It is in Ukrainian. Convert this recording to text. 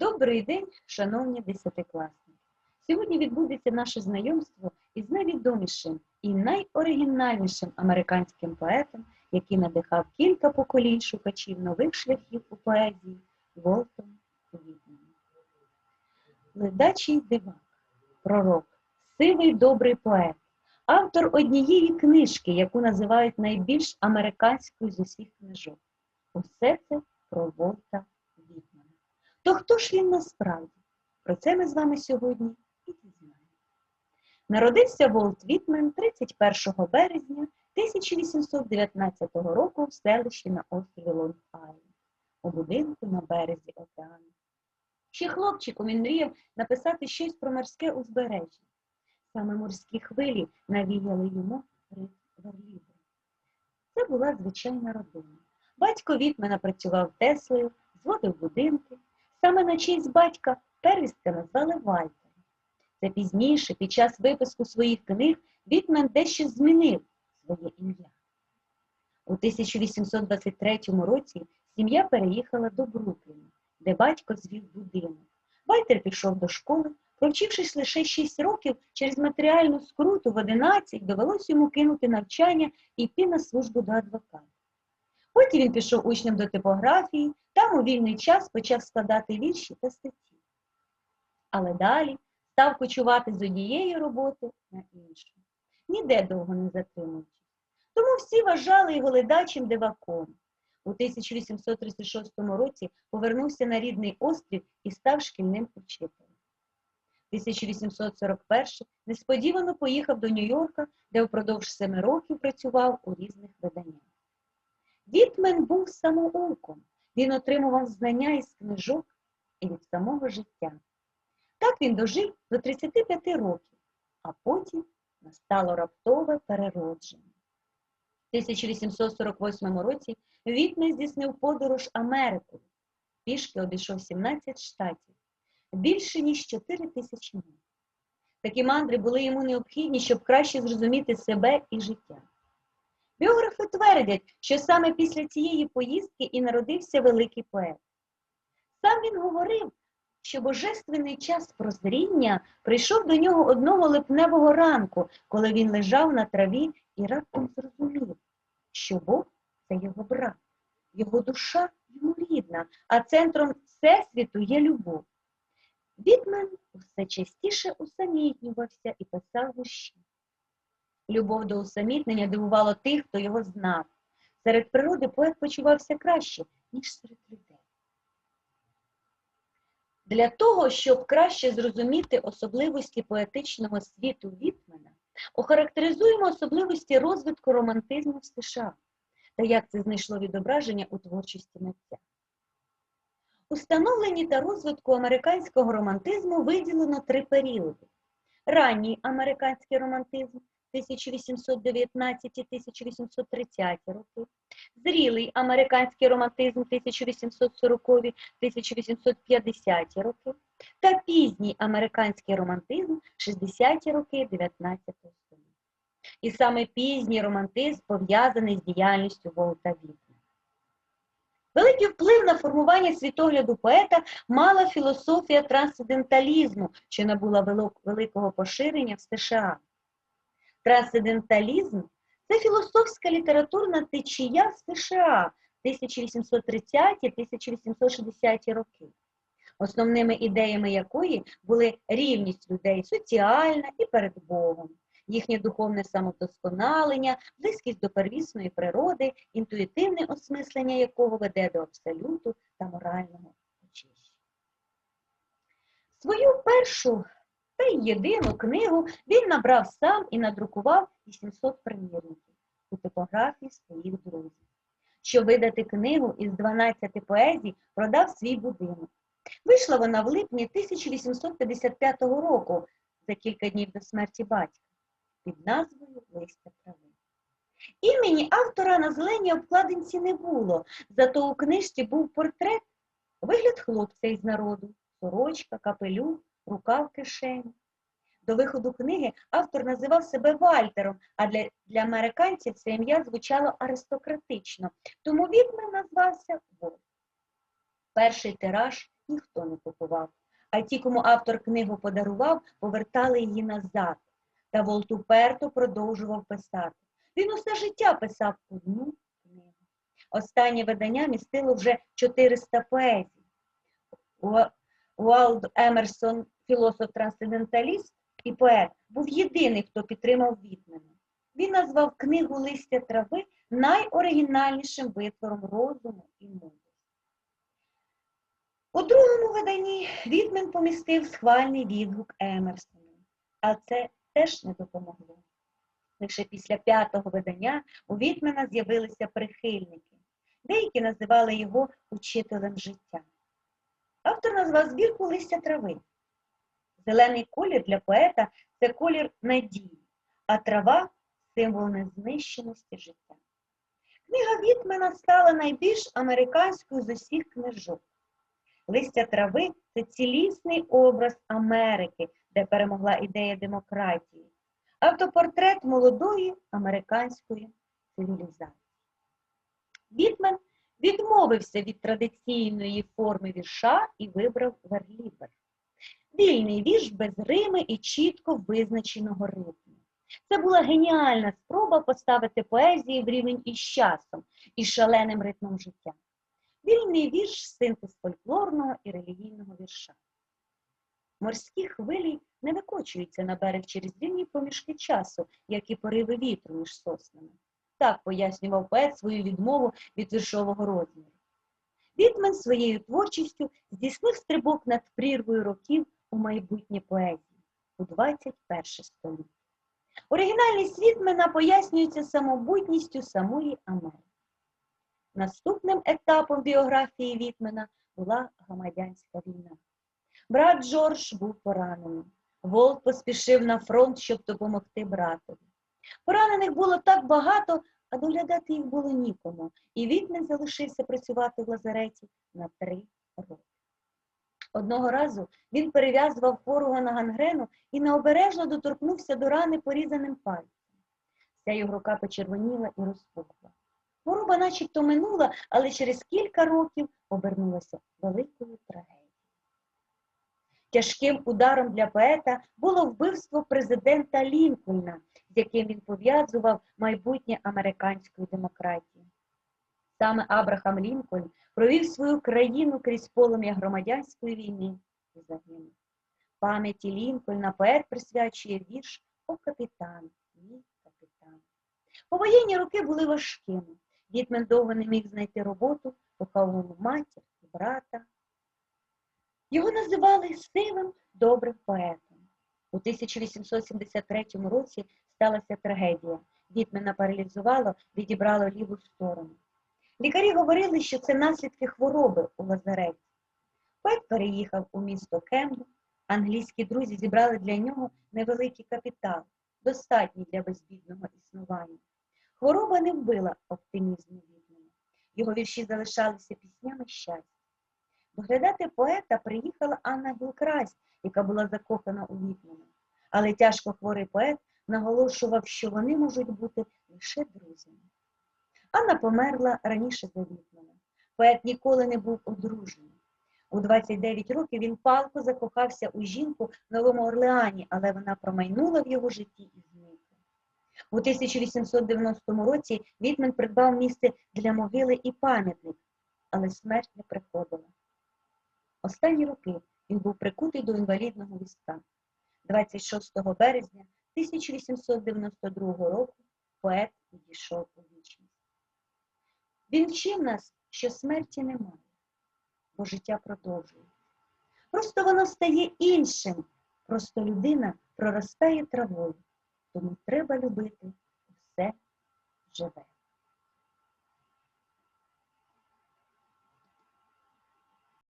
Добрий день, шановні десятикласники! Сьогодні відбудеться наше знайомство із найвідомішим і найоригінальнішим американським поетом, який надихав кілька поколінь шукачів нових шляхів у поезії Волтом Вітманом. Ледачий дивак, пророк, сивий добрий поет, автор однієї книжки, яку називають найбільш американською з усіх книжок. Усе це про Волта. То хто ж він насправді? Про це ми з вами сьогодні і дізнаємося. Народився Волт Вітмен 31 березня 1819 року в селищі на острові Лонг-Айленд, у будинку на березі океану. Ще хлопчиком він мріяв написати щось про морське узбережжя. Саме морські хвилі навіяли йому ритм верлібри. Це була звичайна родина. Батько Вітмена працював Теслею, зводив будинки. Саме на честь батька первістка назвали Вальтером. Це пізніше, під час випуску своїх книг, Вітмен дещо змінив своє ім'я. У 1823 році сім'я переїхала до Брукліна, де батько звів будинок. Вальтер пішов до школи, провчившись лише 6 років, через матеріальну скруту в 11 довелось йому кинути навчання і йти на службу до адвоката. Потім він пішов учнем до типографії, там у вільний час почав складати вірші та статті. Але далі став кочувати з однієї роботи на іншу, ніде довго не затримуючись. Тому всі вважали його ледачим диваком. У 1836 році повернувся на рідний острів і став шкільним учителем. 1841 несподівано поїхав до Нью-Йорка, де впродовж семи років працював у різних виданнях. Вітмен був самоуком, він отримував знання із книжок і від самого життя. Так він дожив до 35 років, а потім настало раптове переродження. В 1848 році Вітмен здійснив подорож Америкою, пішки обійшов 17 штатів, більше ніж 4 тисячі миль. Такі мандри були йому необхідні, щоб краще зрозуміти себе і життя. Біографи твердять, що саме після цієї поїздки і народився великий поет. Сам він говорив, що божественний час прозріння прийшов до нього одного липневого ранку, коли він лежав на траві і раптом зрозумів, що Бог це його брат, його душа йому рідна, а центром Всесвіту є любов. Вітмен все частіше усамітнювався і писав вірші. Любов до усамітнення дивувала тих, хто його знав. Серед природи поет почувався краще, ніж серед людей. Для того, щоб краще зрозуміти особливості поетичного світу Вітмена, охарактеризуємо особливості розвитку романтизму в США та як це знайшло відображення у творчості митця. У та розвитку американського романтизму виділено три періоди: ранній американський романтизм 1819-1830 роки, зрілий американський романтизм 1840-1850 роки та пізній американський романтизм 60-ті роки 19 століття. І саме пізній романтизм пов'язаний з діяльністю Волта Вітмена. Великий вплив на формування світогляду поета мала філософія трансценденталізму, що набула великого поширення в США. Трансценденталізм це філософська літературна течія США 1830-1860 роки, основними ідеями якої були рівність людей соціальна і перед Богом, їхнє духовне самодосконалення, близькість до первісної природи, інтуїтивне осмислення якого веде до абсолюту та морального очищення. Свою першу та й єдину книгу він набрав сам і надрукував 800 примірників у типографії своїх друзів. Щоб видати книгу із 12 поезій, продав свій будинок. Вийшла вона в липні 1855 року, за кілька днів до смерті батька, під назвою Листя трави. Імені автора на зеленій обкладинці не було, зато у книжці був портрет, вигляд хлопця із народу, сорочка, капелюх, рука в кишені. До виходу книги автор називав себе Вальтером, а для, для американців це ім'я звучало аристократично, тому Вітмен назвався Волт. Перший тираж ніхто не купував. А ті, кому автор книгу подарував, повертали її назад. Та Волт уперто продовжував писати. Він усе життя писав одну книгу. Останнє видання містило вже 400 поезій. Уалд Емерсон, філософ-трансценденталіст і поет, був єдиний, хто підтримав Вітмена. Він назвав книгу Листя трави найоригінальнішим витвором розуму і мудрості. У другому виданні Вітмен помістив схвальний відгук Емерсона, а це теж не допомогло. Лише після п'ятого видання у Вітмена з'явилися прихильники. Деякі називали його учителем життя. Автор назвав збірку листя трави. Зелений колір для поета це колір надії, а трава символ незнищеності життя. Книга Вітмена стала найбільш американською з усіх книжок. Листя трави це цілісний образ Америки, де перемогла ідея демократії, автопортрет молодої американської цивілізації. Вітмен відмовився від традиційної форми вірша і вибрав верлібер. Вільний вірш без рими і чітко визначеного ритму. Це була геніальна спроба поставити поезії в рівень із часом і шаленим ритмом життя. Вільний вірш синтез фольклорного і релігійного вірша. Морські хвилі не викочуються на берег через рівні проміжки часу, як і пориви вітру між соснами. Так пояснював поет свою відмову від віршового розміру. Вітмен своєю творчістю здійснив стрибок над прірвою років у майбутнє поезії у 21 століття. Оригінальність Вітмена пояснюється самобутністю самої Америки. Наступним етапом біографії Вітмена була громадянська війна. Брат Джордж був поранений. Волт поспішив на фронт, щоб допомогти братові. Поранених було так багато, а доглядати їх було нікому, і Вітмен залишився працювати в лазареті на три роки. Одного разу він перев'язував хворого на гангрену і необережно доторкнувся до рани порізаним пальцем. Вся його рука почервоніла і розпухла. Хвороба начебто минула, але через кілька років обернулася великою трагедією. Тяжким ударом для поета було вбивство президента Лінкольна, з яким він пов'язував майбутнє американської демократії. Саме Абрахам Лінкольн провів свою країну крізь полум'я громадянської війни і загинув. Пам'яті Лінкольна поет присвячує вірш О капітан, мій капітан. Повоєнні роки були важкими. Вітмен довго не міг знайти роботу, поховав матір і брата. Його називали сивим добрим поетом. У 1873 році сталася трагедія. Вітмена паралізувало, відібрало ліву сторону. Лікарі говорили, що це наслідки хвороби у лазареті. Поет переїхав у місто Кембл. Англійські друзі зібрали для нього невеликий капітал, достатній для безбідного існування. Хвороба не вбила оптимізму Вітмена. Його вірші залишалися піснями щастя. Доглядати поета приїхала Анна Гілкрась, яка була закохана у Вітмена. Але тяжко хворий поет наголошував, що вони можуть бути лише друзями. Анна померла раніше за Вітмена. Поет ніколи не був одружений. У 29 років він палко закохався у жінку в Новому Орлеані, але вона промайнула в його житті і зникла. У 1890 році Вітмен придбав місце для могили і пам'ятник, але смерть не приходила. Останні роки він був прикутий до інвалідного візка. 26 березня 1892 року поет відійшов у вічність. Він вчив нас, що смерті немає, бо життя продовжується. Просто воно стає іншим, просто людина проростає травою, тому треба любити все живе.